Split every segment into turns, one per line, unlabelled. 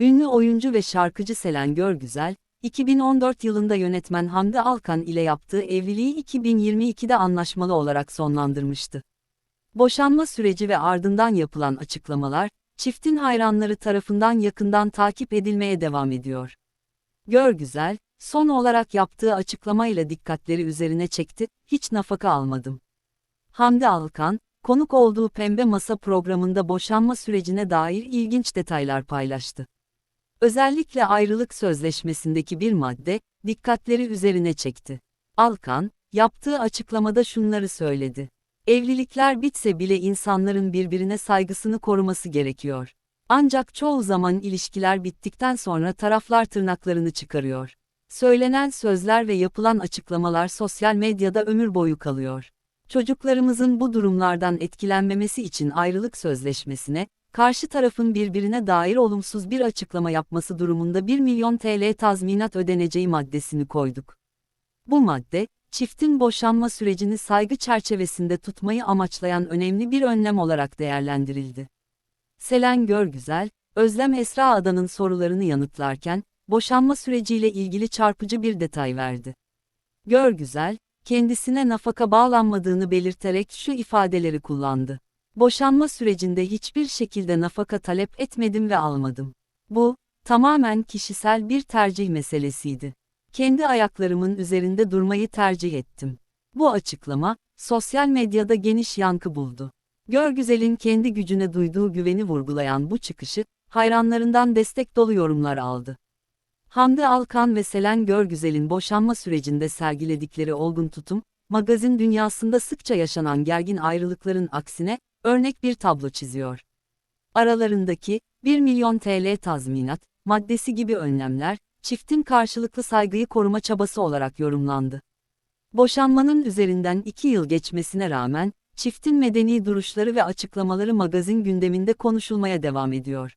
Ünlü oyuncu ve şarkıcı Selen Görgüzel, 2014 yılında yönetmen Hamdi Alkan ile yaptığı evliliği 2022'de anlaşmalı olarak sonlandırmıştı. Boşanma süreci ve ardından yapılan açıklamalar, çiftin hayranları tarafından yakından takip edilmeye devam ediyor. Görgüzel, son olarak yaptığı açıklamayla dikkatleri üzerine çekti, hiç nafaka almadım. Hamdi Alkan, konuk olduğu Pembe Masa programında boşanma sürecine dair ilginç detaylar paylaştı. Özellikle ayrılık sözleşmesindeki bir madde, dikkatleri üzerine çekti. Alkan, yaptığı açıklamada şunları söyledi. Evlilikler bitse bile insanların birbirine saygısını koruması gerekiyor. Ancak çoğu zaman ilişkiler bittikten sonra taraflar tırnaklarını çıkarıyor. Söylenen sözler ve yapılan açıklamalar sosyal medyada ömür boyu kalıyor. Çocuklarımızın bu durumlardan etkilenmemesi için ayrılık sözleşmesine, karşı tarafın birbirine dair olumsuz bir açıklama yapması durumunda 1 milyon TL tazminat ödeneceği maddesini koyduk. Bu madde, çiftin boşanma sürecini saygı çerçevesinde tutmayı amaçlayan önemli bir önlem olarak değerlendirildi. Selen Görgüzel, Özlem Esra Adan'ın sorularını yanıtlarken, boşanma süreciyle ilgili çarpıcı bir detay verdi. Görgüzel, kendisine nafaka bağlanmadığını belirterek şu ifadeleri kullandı. Boşanma sürecinde hiçbir şekilde nafaka talep etmedim ve almadım. Bu, tamamen kişisel bir tercih meselesiydi. Kendi ayaklarımın üzerinde durmayı tercih ettim. Bu açıklama, sosyal medyada geniş yankı buldu. Görgüzel'in kendi gücüne duyduğu güveni vurgulayan bu çıkışı, hayranlarından destek dolu yorumlar aldı. Hamdi Alkan ve Selen Görgüzel'in boşanma sürecinde sergiledikleri olgun tutum, magazin dünyasında sıkça yaşanan gergin ayrılıkların aksine, örnek bir tablo çiziyor. Aralarındaki, 1 milyon TL tazminat, maddesi gibi önlemler, çiftin karşılıklı saygıyı koruma çabası olarak yorumlandı. Boşanmanın üzerinden 2 yıl geçmesine rağmen, çiftin medeni duruşları ve açıklamaları magazin gündeminde konuşulmaya devam ediyor.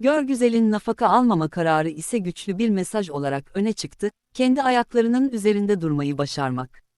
Görgüzel'in nafaka almama kararı ise güçlü bir mesaj olarak öne çıktı, kendi ayaklarının üzerinde durmayı başarmak.